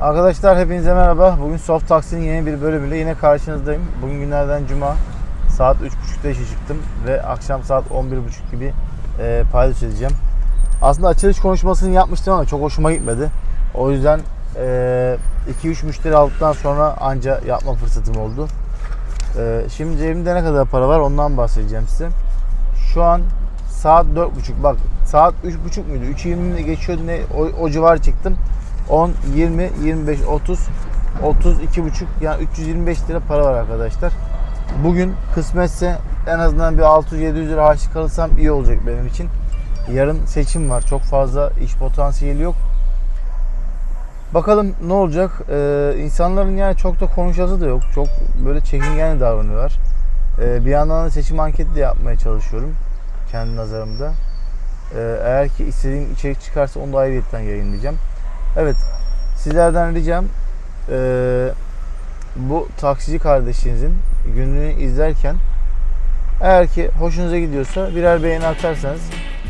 Arkadaşlar hepinize merhaba. Bugün Soft Taxi'nin yeni bir bölümüyle yine karşınızdayım. Bugün günlerden cuma. Saat 3.30'da işe çıktım ve akşam saat 11.30 gibi e, paylaş edeceğim. Aslında açılış konuşmasını yapmıştım ama çok hoşuma gitmedi. O yüzden 2-3 müşteri aldıktan sonra anca yapma fırsatım oldu. E, şimdi cebimde ne kadar para var ondan bahsedeceğim size. Şu an saat 4.30 bak saat 3.30 müydü? 3.20 mi geçiyordu ne o, o civar çıktım. 10, 20, 25, 30, 32 buçuk yani 325 lira para var arkadaşlar. Bugün kısmetse en azından bir 600-700 lira harçlık kalırsam iyi olacak benim için. Yarın seçim var. Çok fazla iş potansiyeli yok. Bakalım ne olacak. Ee, insanların yani çok da konuşası da yok. Çok böyle çekingen davranıyorlar. Ee, bir yandan da seçim anketi de yapmaya çalışıyorum. Kendi nazarımda. Ee, eğer ki istediğim içerik çıkarsa onu da ayrıyetten yayınlayacağım. Evet, sizlerden ricam eee, bu taksici kardeşinizin gününü izlerken eğer ki hoşunuza gidiyorsa birer beğeni atarsanız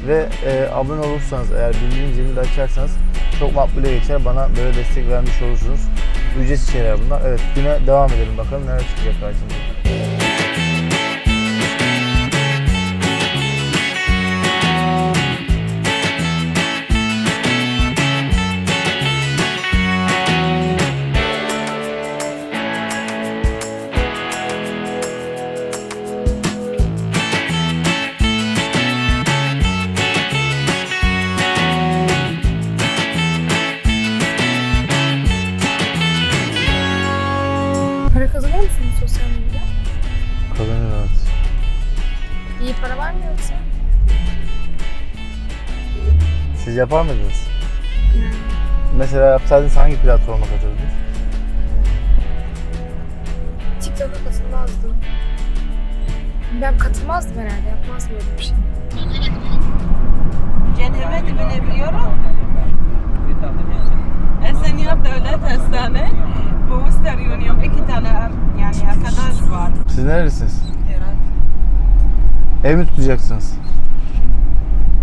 ve eee, abone olursanız eğer bildirim zilini de açarsanız çok makbule geçer. Bana böyle destek vermiş olursunuz. Ücretsiz şeyler bunlar. Evet güne devam edelim bakalım neler çıkacak karşımıza. Para var mı yoksa? Siz yapar mıydınız? Mesela yapsaydınız hangi platforma katılırdınız? TikTok'a katılmazdım. Ben katılmazdım herhalde. Yapmazdım öyle bir şey. Cehenneme dibine biliyorum. Esenyurt Devlet Hastane. Bu Uster Union iki tane yani arkadaş var. Siz nerelisiniz? Ev mi tutacaksınız?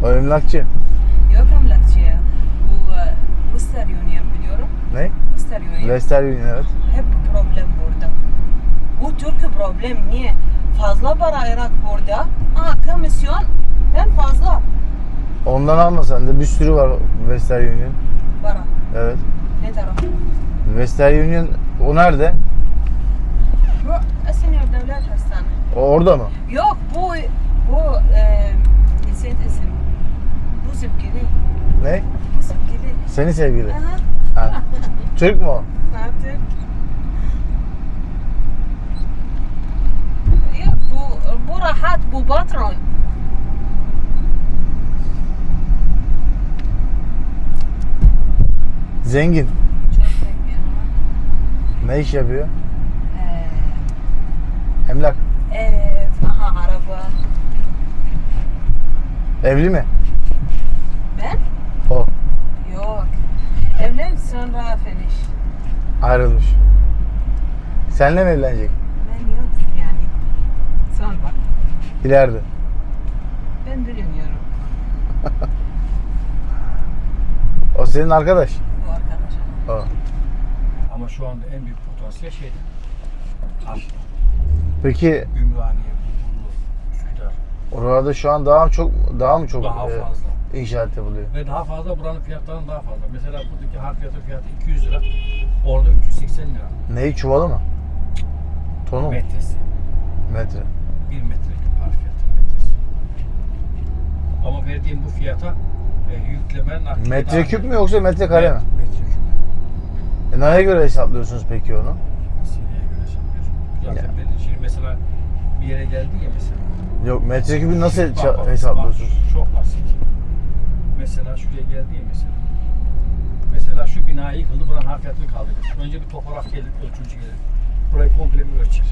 O emlakçı. Yok emlakçıya. Bu e, Uster Union biliyorum. Ne? Uster Union. Western Union evet. Hep problem burada. Bu Türk problem niye? Fazla para Irak burada. Aa komisyon hem fazla Ondan alma sen de bir sürü var Western Union. para. Evet. Ne taraf? Western Union o nerede? Bu Esenyurt Devlet Hastane. O orada mı? Yok bu bu e, isim. Bu sevgili. Ne? Bu sevgili. Senin sevgili. Aha. Ha. Türk mü o? Artık. Yok bu bu rahat bu patron. Zengin. Çok zengin. Ne iş yapıyor? Ee, Emlak. ev, aha araba. Evli mi? Ben? O. Yok. Evlen sonra finish. Ayrılmış. Seninle mi evlenecek? Ben yok yani. Sonra. İleride. Ben bilmiyorum O senin arkadaş. bu arkadaşa. O. Ama şu anda en büyük potansiyel şeyde. Karşıda. Peki Ümraniye. Oralarda şu an daha çok daha mı çok Daha e, fazla. inşaat yapılıyor? Ve daha fazla buranın fiyatlarının daha fazla. Mesela buradaki harfiyatı fiyatı 200 lira. Orada 380 lira. Neyi çuvalı mı? Tonu mu? Metresi. Metre. 1 metreküp harfiyatın metresi. Ama verdiğim bu fiyata e, yüklemen nakliye Metreküp dahil. mü yoksa metrekare mi? Metreküp. E neye göre hesaplıyorsunuz peki onu? Sineye göre hesaplıyorsun. Zaten Ya. belli. Şimdi mesela bir yere geldin ya mesela. Yok metreküpü nasıl Bak, bak, hesaplıyorsunuz? bak, çok basit. Mesela şuraya geldi ya mesela. Mesela şu bina yıkıldı, buranın harfiyatını kaldırır. Önce bir topograf gelir, ölçücü gelir. Burayı komple bir ölçer.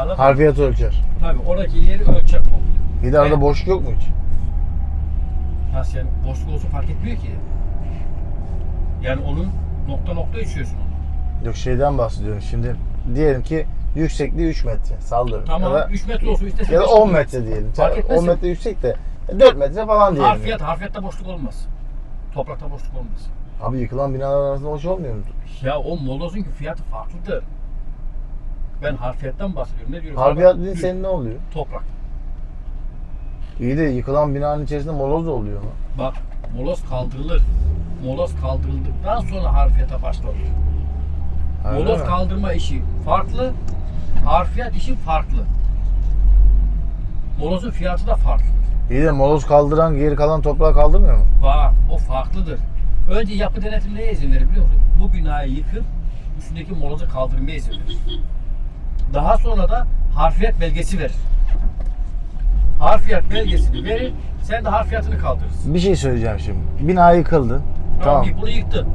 Anladın? Harfiyat ölçer. Tabii oradaki yeri ölçer komple. Bir de arada boşluk yok mu hiç? Nasıl yani boşluk olsun fark etmiyor ki. Yani onun nokta nokta içiyorsun onu. Yok şeyden bahsediyorum şimdi. Diyelim ki yüksekliği 3 metre. Sallıyorum. Tamam Ya da, 3 metre olsun istesen ya da beş 10 metre diyelim. Fark etmez 10 ya. metre yüksek de 4 metre falan diyelim. Harfiyat, harfiyatta boşluk olmaz. Toprakta boşluk olmaz. Abi yıkılan binalar arasında hoş olmuyor mu? Ya o molozun fiyatı farklıdır. Ben harfiyattan bahsediyorum. Ne diyorum? Harfiyat dediğin senin ne oluyor? Toprak. İyi de yıkılan binanın içerisinde moloz da oluyor mu? Bak moloz kaldırılır. Moloz kaldırıldıktan sonra harfiyata başlanır. Moloz kaldırma işi farklı. Harfiyat işi farklı. Molozun fiyatı da farklı. İyi de moloz kaldıran geri kalan toprağı kaldırmıyor mu? Var. O farklıdır. Önce yapı denetim neye izin verir biliyor musun? Bu binayı yıkıp üstündeki molozu kaldırmaya izin verir. Daha sonra da harfiyat belgesi verir. Harfiyat belgesini verir. Sen de harfiyatını kaldırırsın. Bir şey söyleyeceğim şimdi. Bina yıkıldı. Tamam. Tamam. Bunu yıktın.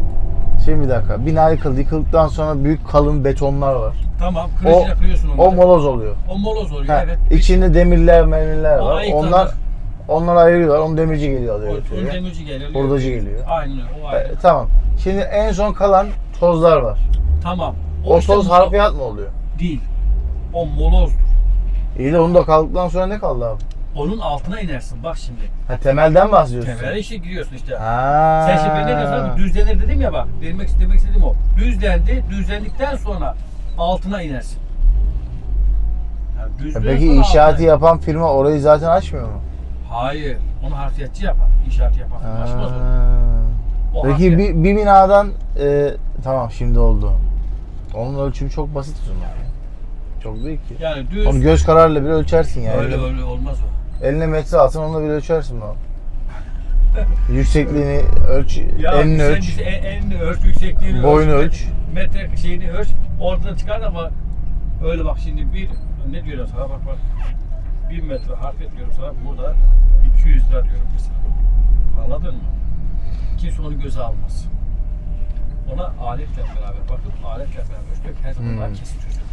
Şimdi bir dakika. Bina yıkıldı. Yıkıldıktan sonra büyük kalın betonlar var. Tamam. Kırıcıyla kırıyorsun onları. O moloz oluyor. O moloz oluyor Ha, evet. İçinde demirler, mermiler O var. ayıklanır. Onlar onlar ayırıyorlar. Onu demirci geliyor alıyor. Götürüyor. demirci geliyor. Hurdacı geliyor. Aynen öyle. O E, ayrı. tamam. Şimdi en son kalan tozlar var. Tamam. O, işte toz harfiyat mı oluyor? Değil. O molozdur. İyi de onu da kaldıktan sonra ne kaldı abi? Onun altına inersin. Bak şimdi. Ha, temelden bahsediyorsun. Temele işte giriyorsun işte. Ha. Sen şimdi ne diyorsun? abi? Düzlenir dedim ya bak. Demek istemek istediğim o. Düzlendi. Düzlendikten sonra altına inersin. Yani E Peki sonra inşaatı altına- yapan firma orayı zaten açmıyor mu? Hayır. Onu harfiyatçı yapar. İnşaatı yapan firma açmaz o. Ha. O Peki harfiyat- bir, bir binadan e, tamam şimdi oldu. Onun ölçümü çok basit o zaman. Çok değil ki. Yani düz. Onu göz kararıyla bile ölçersin yani. öyle öyle olmaz o. Eline metre alsın onunla bile ölçersin lan. Yüksekliğini ölç, Ya enini sen ölç. bize en- enini ölç, yüksekliğini Boyunu ölç, ölç. Metre şeyini ölç. Oradan çıkar ama öyle bak şimdi bir ne diyorum sana bak bak. Bir metre harfiyat diyorum sana burada 200 lira diyorum mesela. Anladın mı? Kimse onu göze almaz. Ona aletle beraber bakıp aletle beraber ölçmek her zaman Hmm. daha kesin çözülür.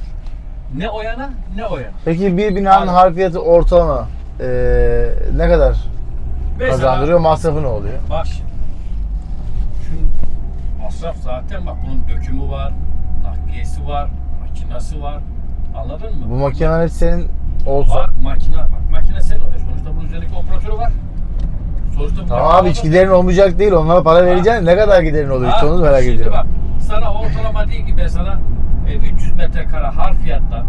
Ne o yana ne o yana. Peki bir binanın Aynen. harfiyatı ortalama e, ne kadar Mesela- kazandırıyor? Masrafı ne oluyor? Bak şimdi. Masraf zaten bak bunun dökümü var, nakliyesi var, makinası var. Anladın mı? Bu makineler hep senin olsa. Var makine, bak makine senin oluyor. Sonuçta bunun üzerindeki operatörü var. Sonuçta bu Tamam abi hiç giderin olmayacak değil. Onlara para vereceksin. Ne kadar giderin oluyor? Ha, İşte onu merak şimdi ediyorum. bak sana ortalama değil ki ben sana e, 300 metrekare harfiyattan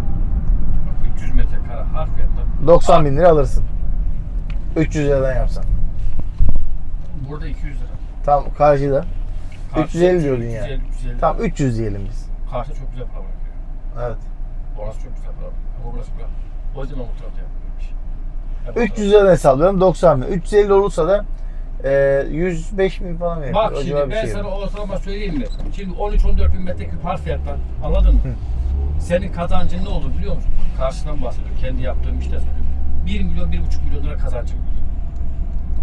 bak 300 metrekare harfiyattan 90 bin lira alırsın. 300 liradan yapsan. burada 200 lira. Tam karşıda. Karşı 350 diyordun yani. 350, 350. Tam 300 diyelim biz. Karşı çok güzel para yapıyor. Evet. Orası çok güzel para. Ama burası güzel. O yüzden o tarafta yapıyormuş. Hep 300 liradan hesaplıyorum 90 bin. 350 olursa da e, 105 bin falan yapıyor. Bak şimdi ben şey. sana ortalama söyleyeyim mi? Şimdi 13-14 bin metreküp harfiyattan anladın mı? Senin kazancın ne olur biliyor musun? Karşıdan bahsediyorum. Kendi yaptığım işte söylüyorum. 1 milyon, 1,5 milyon lira kazancım.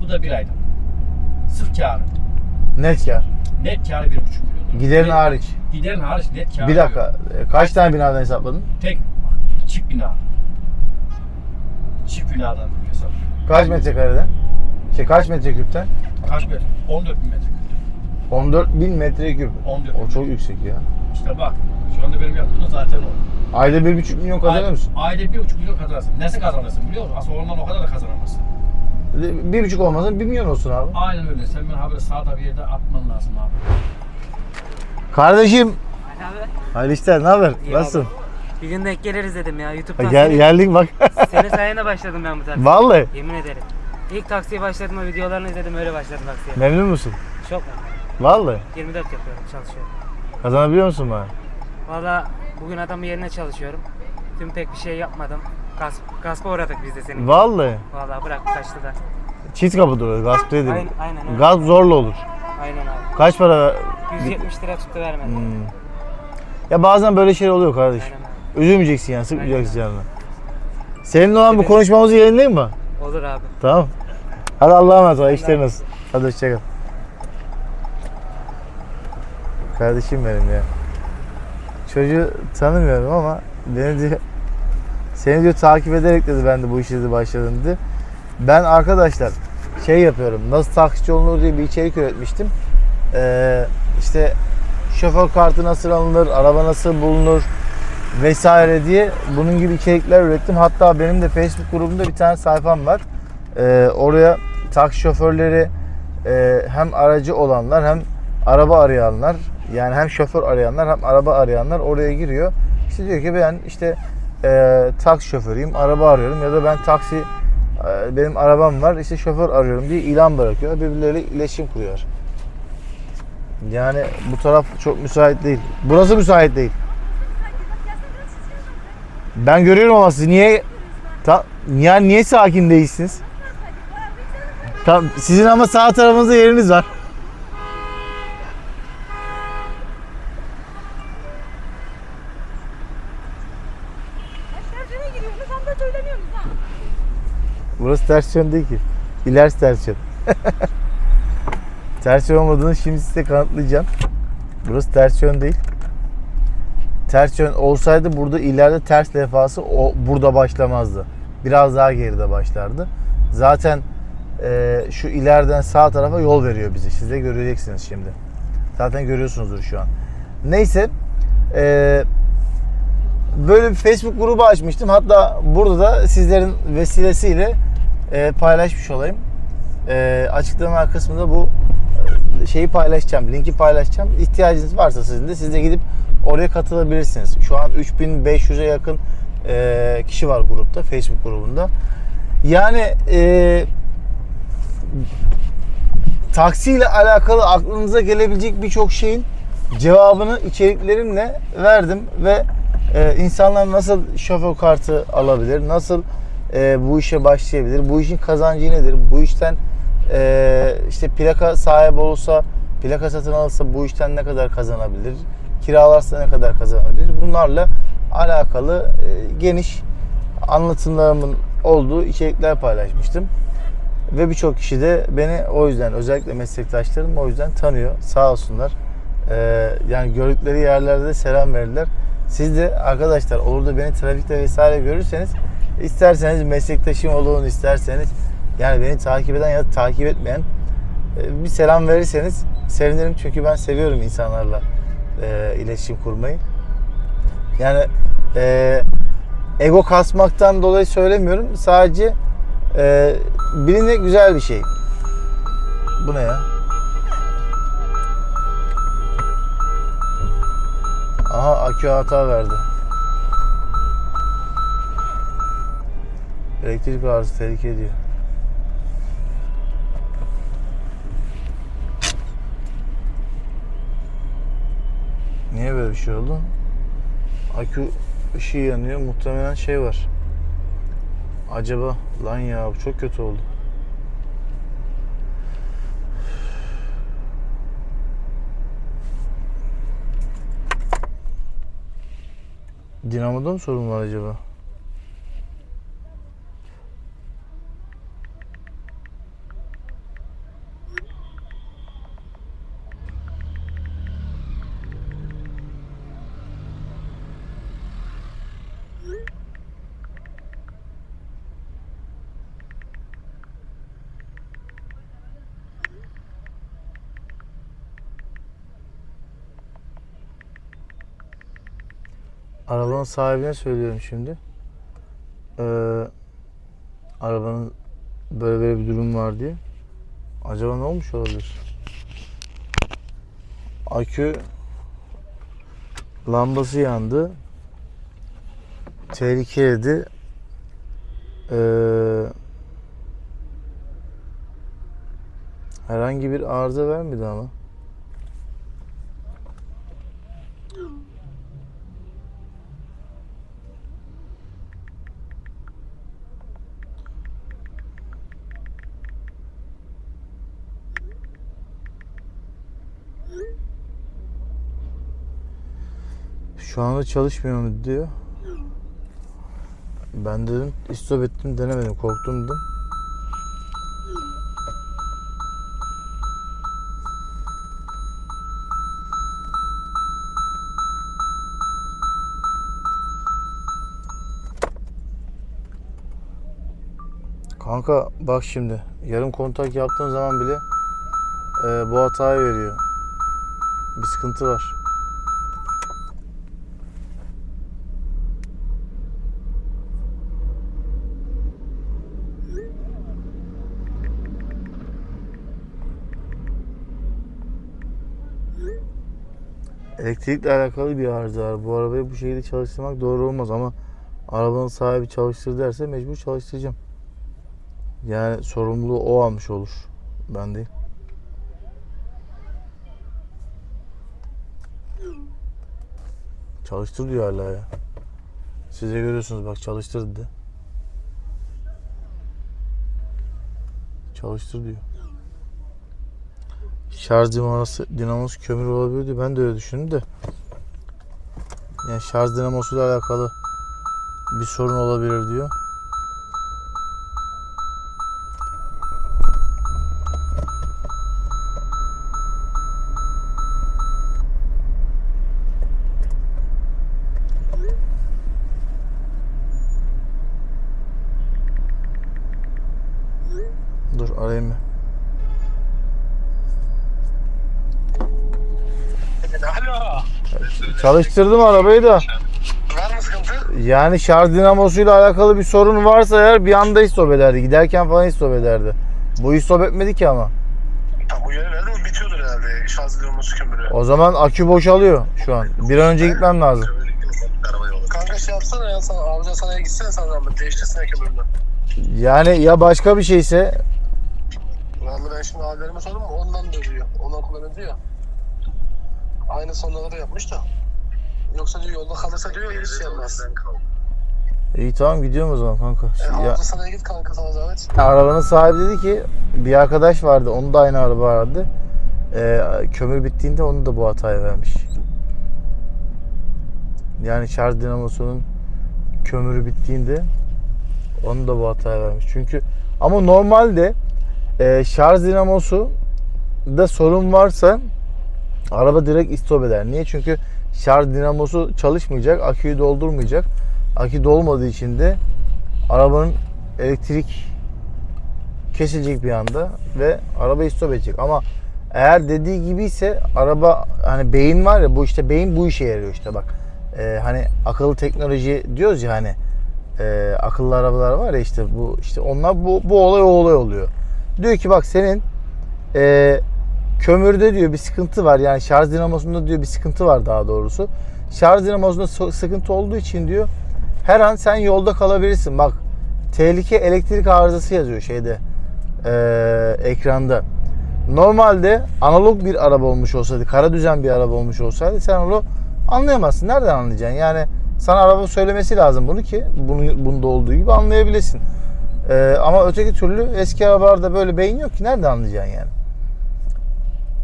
Bu da bir ayda. Sırf karı. Net kar. Net karı 1,5 milyon. Giderin Net- hariç. Giderin hariç net karı. Bir dakika. e, Kaç tane binadan hesapladın? Tek çift bina. Çift binadan hesap. Kaç metrekareden? Şey kaç metreküpten? Kaç metre? 14 bin metre. 14 bin metreküp. 14 O çok yüksek ya. İşte bak. Şu anda benim yaptığım zaten o. Ayda 1,5 milyon kazanıyor musun? Ayda 1,5 milyon kazanırsın. Nasıl kazanırsın biliyor musun? Aslında ondan o kadar da kazanamazsın. Bir buçuk olmasın 1 milyon olsun abi. Aynen öyle. Sen beni haberi sağda bir yerde atman lazım abi. Kardeşim. Abi, Hayırlı işler ne haber? İyi Nasılsın? bir gün denk geliriz dedim ya. YouTube'dan Gel, seni, geldik bak. senin sayende başladım ben bu taksiye. Vallahi. Yemin ederim. İlk taksiye başladım, o videolarını izledim öyle başladım taksiye. Memnun musun? Çok mu? Vallahi. 24 yapıyorum, çalışıyorum. Kazanabiliyor musun bana? Valla bugün adamın yerine çalışıyorum. Tüm pek bir şey yapmadım. Gasp, gaspa uğradık biz de senin. Vallahi. Valla bırak kaçtı da. Çift kapı duruyor. Gasp değil. Aynen, aynen öyle. Gaz zorla olur. Aynen abi. Kaç para? ver- 170 lira tuttu vermedi. Hmm. Ya bazen böyle şeyler oluyor kardeş. Aynen. Üzülmeyeceksin yani, sıkmayacaksın canını. Seninle olan bu konuşmamızı yayınlayayım mı? Olur abi. Tamam. Hadi Allah'a emanet ol. İşlerin nasıl? Hadi hoşçakal. Kardeşim benim ya. Çocuğu tanımıyorum ama beni diyor seni diyor takip ederek dedi ben de bu işe başladım dedi. Ben arkadaşlar şey yapıyorum. Nasıl taksici olunur diye bir içerik üretmiştim. Ee, işte şoför kartı nasıl alınır, araba nasıl bulunur vesaire diye bunun gibi içerikler ürettim. Hatta benim de Facebook grubumda bir tane sayfam var. Ee, oraya taksi şoförleri e, hem aracı olanlar hem araba arayanlar yani hem şoför arayanlar hem araba arayanlar oraya giriyor. İşte diyor ki ben işte e, taksi şoförüyüm, araba arıyorum ya da ben taksi e, benim arabam var işte şoför arıyorum diye ilan bırakıyor. Birbirleriyle iletişim kuruyor. Yani bu taraf çok müsait değil. Burası müsait değil. Ben görüyorum ama siz niye ta, yani niye sakin değilsiniz? Tam sizin ama sağ tarafınızda yeriniz var. Tersine giriyorsunuz hem de söylemiyorsunuz ha. Burası ters yön değil ki. İlerisi ters yön. ters yön olmadığını şimdi size kanıtlayacağım. Burası ters yön değil. Ters yön olsaydı burada ileride ters levhası o burada başlamazdı. Biraz daha geride başlardı. Zaten e, şu ileriden sağ tarafa yol veriyor bize. Siz de göreceksiniz şimdi. Zaten görüyorsunuzdur şu an. Neyse. E, böyle bir Facebook grubu açmıştım. Hatta burada da sizlerin vesilesiyle e, paylaşmış olayım. E, açıklama kısmında bu e, şeyi paylaşacağım, linki paylaşacağım. İhtiyacınız varsa sizin de siz de gidip oraya katılabilirsiniz. Şu an 3500'e yakın e, kişi var grupta, Facebook grubunda. Yani e, taksiyle alakalı aklınıza gelebilecek birçok şeyin cevabını içeriklerimle verdim ve e, insanlar nasıl şoför kartı alabilir, nasıl e, bu işe başlayabilir, bu işin kazancı nedir, bu işten e, işte plaka sahibi olursa, plaka satın alırsa bu işten ne kadar kazanabilir, kiralarsa ne kadar kazanabilir, bunlarla alakalı e, geniş anlatımlarımın olduğu içerikler paylaşmıştım. Ve birçok kişi de beni o yüzden özellikle meslektaşlarım o yüzden tanıyor. Sağ olsunlar. Ee, yani gördükleri yerlerde de selam verirler. Siz de arkadaşlar olur da beni trafikte vesaire görürseniz isterseniz meslektaşım olun isterseniz yani beni takip eden ya da takip etmeyen e, bir selam verirseniz sevinirim çünkü ben seviyorum insanlarla e, iletişim kurmayı. Yani e, ego kasmaktan dolayı söylemiyorum. Sadece e, bilinmek güzel bir şey. Bu ne ya? Aha akü hata verdi. Elektrik arızası tehlike ediyor. Niye böyle bir şey oldu? Akü ışığı yanıyor. Muhtemelen şey var. Acaba lan ya bu çok kötü oldu. Dinamoda mı sorun var acaba? Arabanın sahibine söylüyorum şimdi. Ee, arabanın böyle böyle bir durum var diye. Acaba ne olmuş olabilir? Akü lambası yandı. Tehlikeliydi. Ee, herhangi bir arıza vermedi ama. Şu anda çalışmıyor mu diyor. Ben dedim istop ettim denemedim korktum dedim. Kanka bak şimdi yarım kontak yaptığın zaman bile e, bu hatayı veriyor. Bir sıkıntı var. Elektrikle alakalı bir arıza var. Bu arabayı bu şekilde çalıştırmak doğru olmaz ama arabanın sahibi çalıştır derse mecbur çalıştıracağım. Yani sorumluluğu o almış olur. Ben değil. Çalıştır diyor hala ya. Siz de görüyorsunuz bak çalıştır dedi. Çalıştır diyor. Şarj dinamosu, dinamosu kömür olabilir diyor. Ben de öyle düşündüm de. Yani şarj dinamosuyla alakalı bir sorun olabilir diyor. Dur arayayım bir. Alo. Çalıştırdım arabayı da. Var mı sıkıntı? Yani şarj dinamosuyla alakalı bir sorun varsa eğer bir anda istop ederdi. Giderken falan istop ederdi. Bu istop etmedi ki ama. Tam bu yere verdi mi bitiyordur herhalde şarj edilmesi kömürü. O zaman akü boşalıyor şu an. Bir an önce gitmem lazım. Kanka şey yapsana ya sana abica sana gitsene sana zahmet değiştirsene kömürünü. Yani ya başka bir şeyse Vallahi ben şimdi abilerime sordum ondan da diyor. Ondan kullanıyor diyor. Aynı sonlara da yapmış da. Yoksa diyor yolda kalırsa diyor hiç şey yapmaz. iyi tamam gidiyorum o zaman kanka. E, Ya, sana git kanka sana zahmet. arabanın sahibi dedi ki bir arkadaş vardı. Onun da aynı araba vardı. Ee, kömür bittiğinde onu da bu hataya vermiş. Yani şarj dinamosunun kömürü bittiğinde onu da bu hataya vermiş. Çünkü ama normalde e, şarj dinamosu da sorun varsa araba direkt istop eder. Niye? Çünkü şarj dinamosu çalışmayacak, aküyü doldurmayacak. Akü dolmadığı için de arabanın elektrik kesilecek bir anda ve araba istop edecek. Ama eğer dediği gibi ise araba hani beyin var ya bu işte beyin bu işe yarıyor işte bak. Ee, hani akıllı teknoloji diyoruz ya hani e, akıllı arabalar var ya işte bu işte onlar bu, bu olay o olay oluyor. Diyor ki bak senin e, kömürde diyor bir sıkıntı var yani şarj dinamosunda diyor bir sıkıntı var daha doğrusu. Şarj dinamosunda sıkıntı olduğu için diyor her an sen yolda kalabilirsin. Bak tehlike elektrik arızası yazıyor şeyde e, ekranda. Normalde analog bir araba olmuş olsaydı, kara düzen bir araba olmuş olsaydı sen onu anlayamazsın. Nereden anlayacaksın? Yani sana araba söylemesi lazım bunu ki bunu bunda olduğu gibi anlayabilesin. E, ama öteki türlü eski arabalarda böyle beyin yok ki nereden anlayacaksın yani?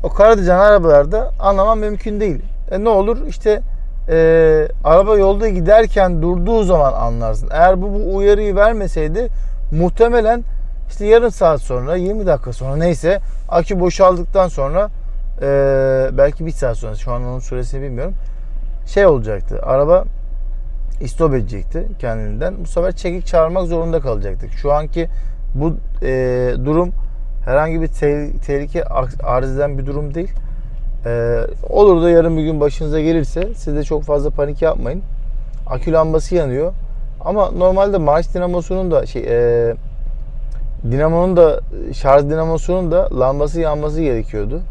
O kara düzen arabalarda anlamam mümkün değil. E, ne olur işte e, araba yolda giderken durduğu zaman anlarsın. Eğer bu, bu uyarıyı vermeseydi muhtemelen işte yarım saat sonra 20 dakika sonra neyse akü boşaldıktan sonra e, belki bir saat sonra şu an onun süresini bilmiyorum şey olacaktı araba istop edecekti kendinden bu sefer çekik çağırmak zorunda kalacaktık şu anki bu e, durum herhangi bir te- tehlike arz eden bir durum değil ee, olur da yarın bir gün başınıza gelirse siz de çok fazla panik yapmayın. Akü lambası yanıyor. Ama normalde marş dinamosunun da şey e, dinamonun da şarj dinamosunun da lambası yanması gerekiyordu.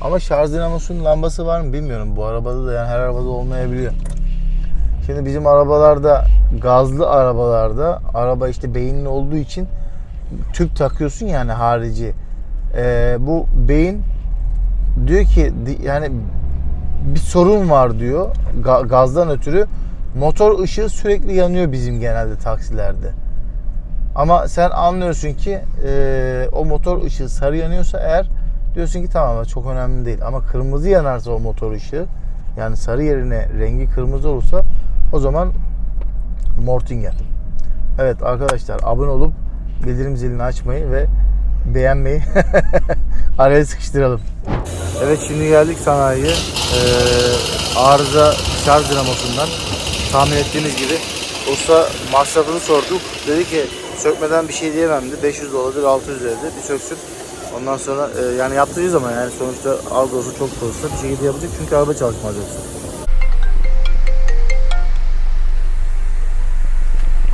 Ama şarj dinamosunun lambası var mı bilmiyorum. Bu arabada da yani her arabada olmayabiliyor. Şimdi bizim arabalarda gazlı arabalarda araba işte beyinli olduğu için tüp takıyorsun yani harici. Ee, bu beyin diyor ki yani bir sorun var diyor ga- gazdan ötürü. Motor ışığı sürekli yanıyor bizim genelde taksilerde. Ama sen anlıyorsun ki e, o motor ışığı sarı yanıyorsa eğer diyorsun ki tamam çok önemli değil. Ama kırmızı yanarsa o motor ışığı yani sarı yerine rengi kırmızı olursa o zaman Mortinger. Evet arkadaşlar abone olup bildirim zilini açmayı ve beğenmeyi araya sıkıştıralım. Evet şimdi geldik sanayiye. Ee, arıza şarj dinamosundan tahmin ettiğiniz gibi usta masrafını sorduk. Dedi ki sökmeden bir şey diyemem dedi. 500 dolardır 600 liradır bir söksün. Ondan sonra e, yani yaptıracağız ama yani sonuçta az da olsa çok da olsa bir şekilde yapacak çünkü araba çalışmaz yoksa.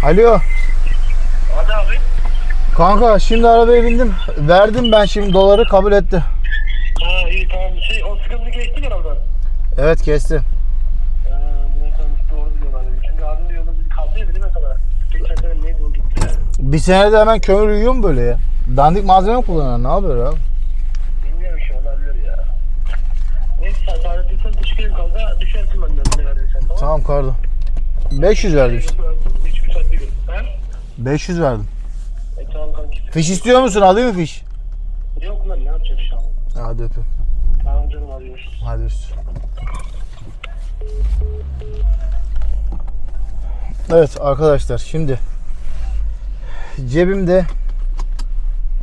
Alo. Kanka şimdi arabaya bindim. Verdim ben şimdi doları kabul etti. Ha iyi tamam şey o sıkıntı geçti mi oradan? Evet kesti. Ee, doğru diyorlar. Çünkü abim de yolda bir kaldı ya dedim mesela. Geçen sene neydi o gitti. Bir senede hemen kömür yiyor mu böyle ya? Dandik malzeme mi kullanan ne yapıyor abi? Bilmiyorum şu olabilir ya. Neyse sen tarih etsen teşekkür ederim kanka. Düşersin benden ne verdiysen tamam Tamam kardo. 500 verdim işte. Hiçbir saat bir gün. Ha? 500 verdim. E tamam kanki. Fiş istiyor musun? Alayım mı fiş? Yok lan ne yapacak şu an? Hadi öpüyorum. Tamam canım arıyoruz. Hadi üstü. Evet arkadaşlar şimdi cebimde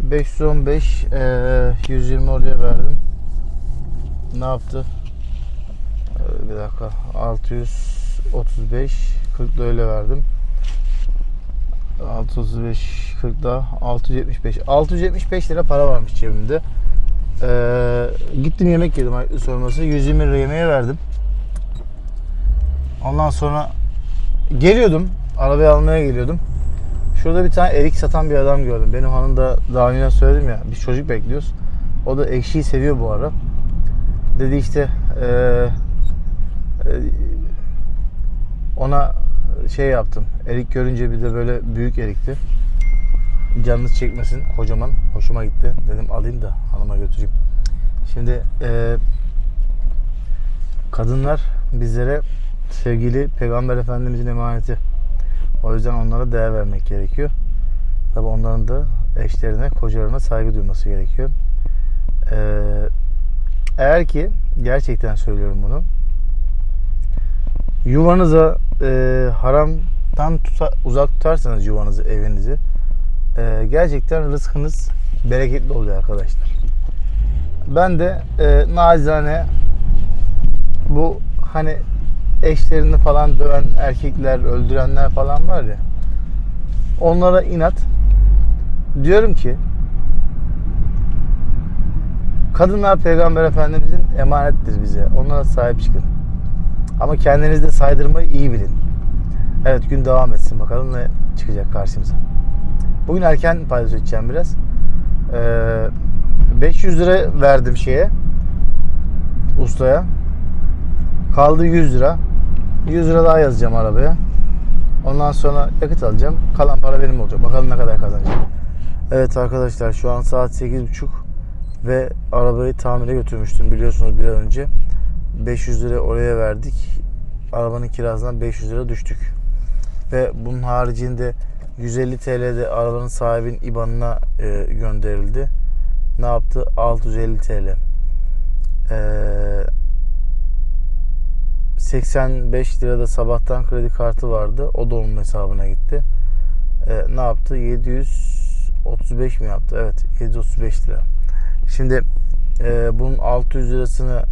515 eee 120 oraya verdim. Ne yaptı? Ee, Bir dakika 635 40 da öyle verdim. 635 40 da 675 675 lira para varmış cebimde. Ee, gittim yemek yedim sorması. 120 lira yemeğe verdim. Ondan sonra geliyordum. Arabayı almaya geliyordum. Şurada bir tane erik satan bir adam gördüm. Benim hanım da daha önce söyledim ya. Biz çocuk bekliyoruz. O da ekşiyi seviyor bu ara. Dedi işte eee, eee, ona şey yaptım. Erik görünce bir de böyle büyük erikti. Canınız çekmesin. Kocaman. Hoşuma gitti. Dedim alayım da hanıma götüreyim. Şimdi eee, kadınlar bizlere sevgili Peygamber Efendimizin emaneti. O yüzden onlara değer vermek gerekiyor. Tabi onların da eşlerine, kocalarına saygı duyması gerekiyor. Eee, eğer ki gerçekten söylüyorum bunu. Yuvanıza eee, haramdan tuta- uzak tutarsanız yuvanızı, evinizi eee, gerçekten rızkınız bereketli oluyor arkadaşlar. Ben de eee nacizane bu hani eşlerini falan döven erkekler, öldürenler falan var ya. Onlara inat. Diyorum ki kadınlar peygamber efendimizin emanettir bize. Onlara sahip çıkın. Ama kendinizi de saydırmayı iyi bilin. Evet gün devam etsin bakalım ne çıkacak karşımıza. Bugün erken paydos edeceğim biraz. Ee, 500 lira verdim şeye ustaya. Kaldı 100 lira. 100 lira daha yazacağım arabaya. Ondan sonra yakıt alacağım. Kalan para benim olacak. Bakalım ne kadar kazanacağım. Evet arkadaşlar şu an saat 8.30 ve arabayı tamire götürmüştüm biliyorsunuz bir an önce. 500 lira oraya verdik. Arabanın kirasından 500 lira düştük. Ve bunun haricinde 150 TL'de arabanın sahibinin IBAN'ına e, gönderildi. Ne yaptı? 650 TL. Eee 85 lirada sabahtan kredi kartı vardı. O da onun hesabına gitti. Ee, ne yaptı? 735 mi yaptı? Evet 735 lira. Şimdi e, bunun 600 lirasını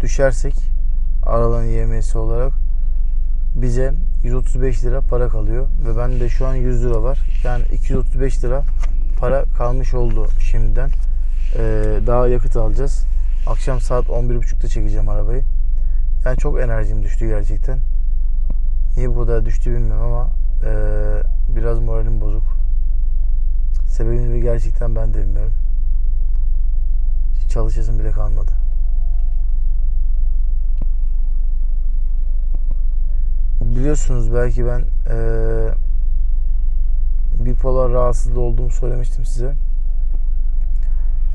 düşersek arabanın yemesi olarak bize 135 lira para kalıyor. Ve bende şu an 100 lira var. Yani 235 lira para kalmış oldu şimdiden. Ee, daha yakıt alacağız. Akşam saat 11.30'da çekeceğim arabayı. Yani çok enerjim düştü gerçekten. Niye bu kadar düştü bilmiyorum ama eee, biraz moralim bozuk. Sebebini gerçekten ben de bilmiyorum. Hiç çalışasım bile kalmadı. Biliyorsunuz belki ben eee bipolar rahatsızlığı olduğumu söylemiştim size.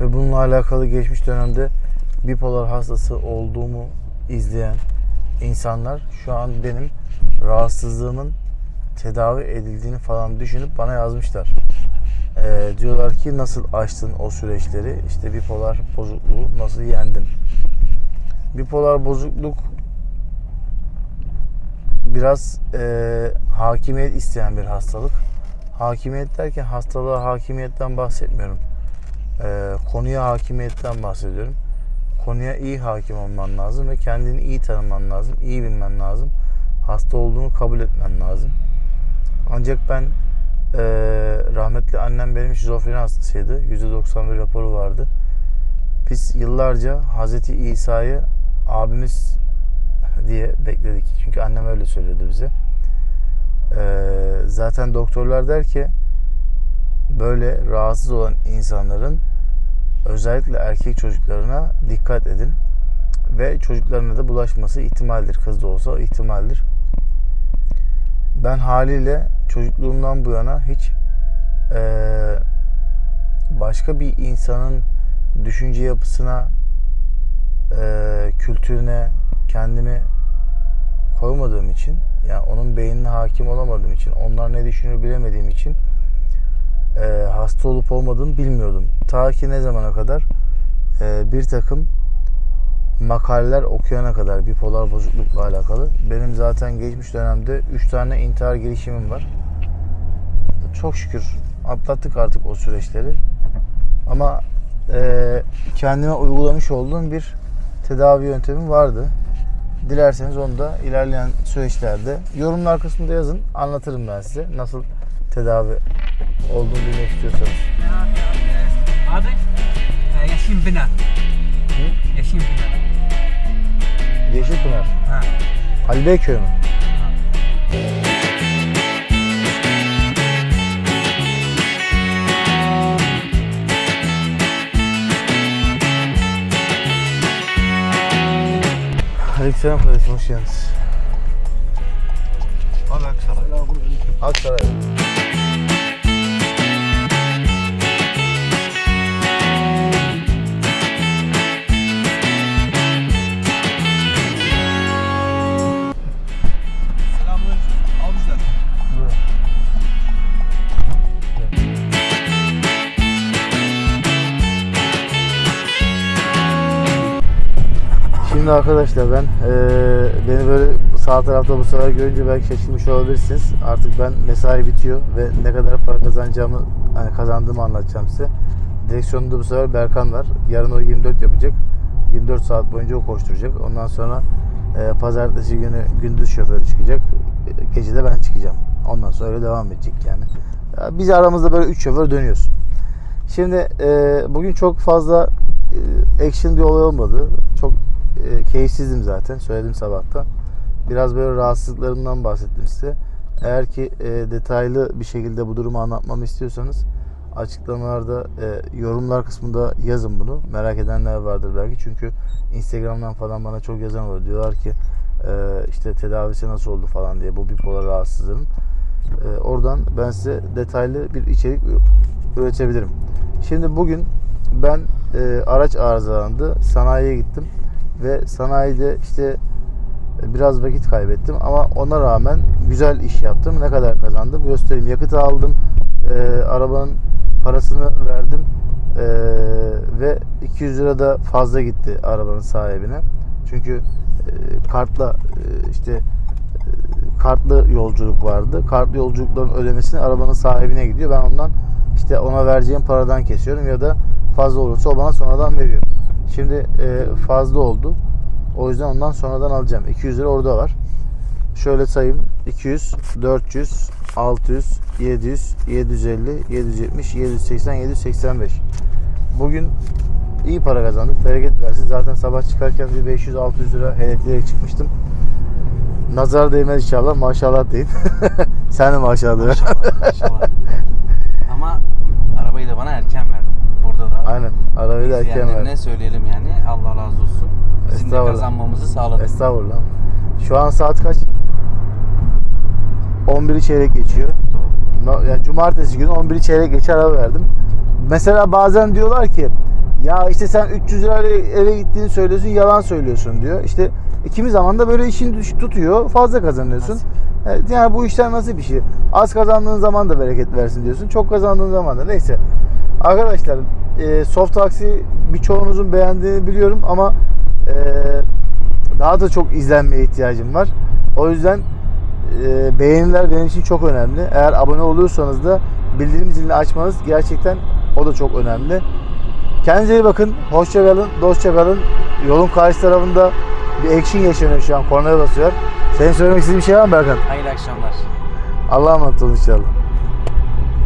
Ve bununla alakalı geçmiş dönemde bipolar hastası olduğumu izleyen insanlar şu an benim rahatsızlığımın tedavi edildiğini falan düşünüp bana yazmışlar. Ee, diyorlar ki nasıl aştın o süreçleri? İşte bipolar bozukluğu nasıl yendin? Bipolar bozukluk biraz e, hakimiyet isteyen bir hastalık. Hakimiyet derken hastalığa hakimiyetten bahsetmiyorum. E, konuya hakimiyetten bahsediyorum konuya iyi hakim olman lazım ve kendini iyi tanıman lazım, iyi bilmen lazım. Hasta olduğunu kabul etmen lazım. Ancak ben eee, rahmetli annem benim şizofreni hastasıydı. %91 raporu vardı. Biz yıllarca Hazreti İsa'yı abimiz diye bekledik. Çünkü annem öyle söylüyordu bize. Eee, zaten doktorlar der ki böyle rahatsız olan insanların özellikle erkek çocuklarına dikkat edin. ve çocuklarına da bulaşması ihtimaldir. Kız da olsa ihtimaldir. Ben haliyle çocukluğumdan bu yana hiç eee, başka bir insanın düşünce yapısına, eee, kültürüne kendimi koymadığım için, yani onun beynine hakim olamadığım için, onlar ne düşünür bilemediğim için eee, hasta olup olmadığımı bilmiyordum. Ta ki ne zamana kadar eee, bir takım makaleler okuyana kadar bipolar bozuklukla alakalı. Benim zaten geçmiş dönemde 3 tane intihar girişimim var. Çok şükür atlattık artık o süreçleri. Ama eee, kendime uygulamış olduğum bir tedavi yöntemim vardı. Dilerseniz onu da ilerleyen süreçlerde yorumlar kısmında yazın. Anlatırım ben size nasıl tedavi olduğunu bilmek istiyorsanız. Abi e, Yaşin Bina. Yaşin Bina. Yeşilpınar. Ha. Ali Beyköy mü? Aleykümselam kardeşim hoş geldiniz. Abi Aksaray. Aksaray. Arkadaşlar ben eee, beni böyle sağ tarafta bu sefer görünce belki şaşırmış olabilirsiniz. Artık ben mesai bitiyor ve ne kadar para kazanacağımı hani kazandığımı anlatacağım size. Direksiyonda bu sefer Berkan var. Yarın o 24 yapacak. 24 saat boyunca o koşturacak. Ondan sonra eee, pazartesi günü gündüz şoförü çıkacak. E, Gece de ben çıkacağım. Ondan sonra öyle devam edecek yani. Ya Biz aramızda böyle 3 şoför dönüyoruz. Şimdi eee, bugün çok fazla eee, action bir olay olmadı. Çok e, keyifsizdim zaten. Söyledim sabahta. Biraz böyle rahatsızlıklarımdan bahsettim size. Eğer ki e, detaylı bir şekilde bu durumu anlatmamı istiyorsanız açıklamalarda e, yorumlar kısmında yazın bunu. Merak edenler vardır belki. Çünkü Instagram'dan falan bana çok yazan oluyor. Diyorlar ki e, işte tedavisi nasıl oldu falan diye bu bipolar rahatsızlığın. E, oradan ben size detaylı bir içerik üretebilirim. Şimdi bugün ben e, araç arızalandı. Sanayiye gittim ve sanayide işte biraz vakit kaybettim ama ona rağmen güzel iş yaptım. Ne kadar kazandım göstereyim. Yakıt aldım. e, arabanın parasını verdim. E, ve 200 lira da fazla gitti arabanın sahibine. Çünkü e, kartla e, işte e, kartlı yolculuk vardı. Kartlı yolculukların ödemesini arabanın sahibine gidiyor. Ben ondan işte ona vereceğim paradan kesiyorum ya da fazla olursa o bana sonradan veriyor. Şimdi e, fazla oldu. O yüzden ondan sonradan alacağım. 200 lira orada var. Şöyle sayayım. 200, 400, 600, 700, 750, 770, 780, 785. Bugün iyi para kazandık. Bereket versin. Zaten sabah çıkarken bir 500-600 lira hedefleyerek çıkmıştım. Nazar değmez inşallah. Maşallah deyin. Sen de maşallah. Maşallah. maşallah. Ama arabayı da bana erken verdin. Aynen. Arabayı da erken ver. söyleyelim yani. Allah razı olsun. Bizim de kazanmamızı sağladın. Estağfurullah. Şu an saat kaç? 11'i çeyrek geçiyor. Doğru. Yani cumartesi günü 11'i çeyrek geçe ara verdim. Mesela bazen diyorlar ki ya işte sen 300 lirayla eve gittiğini söylüyorsun yalan söylüyorsun diyor. İşte kimi zaman da böyle işin düş- tutuyor fazla kazanıyorsun. Nasip. Yani bu işler nasıl bir şey? Az kazandığın zaman da bereket versin diyorsun. Çok kazandığın zaman da neyse. Arkadaşlar e, soft taksi birçoğunuzun beğendiğini biliyorum ama e, daha da çok izlenmeye ihtiyacım var. O yüzden e, beğeniler benim için çok önemli. Eğer abone oluyorsanız da bildirim zilini açmanız gerçekten o da çok önemli. Kendinize iyi bakın. Hoşça kalın. Dostça kalın. Yolun karşı tarafında bir action yaşanıyor şu an. Kornaya basıyor. Senin söylemek istediğin bir şey var mı Berkan? Hayırlı akşamlar. Allah'a emanet olun inşallah.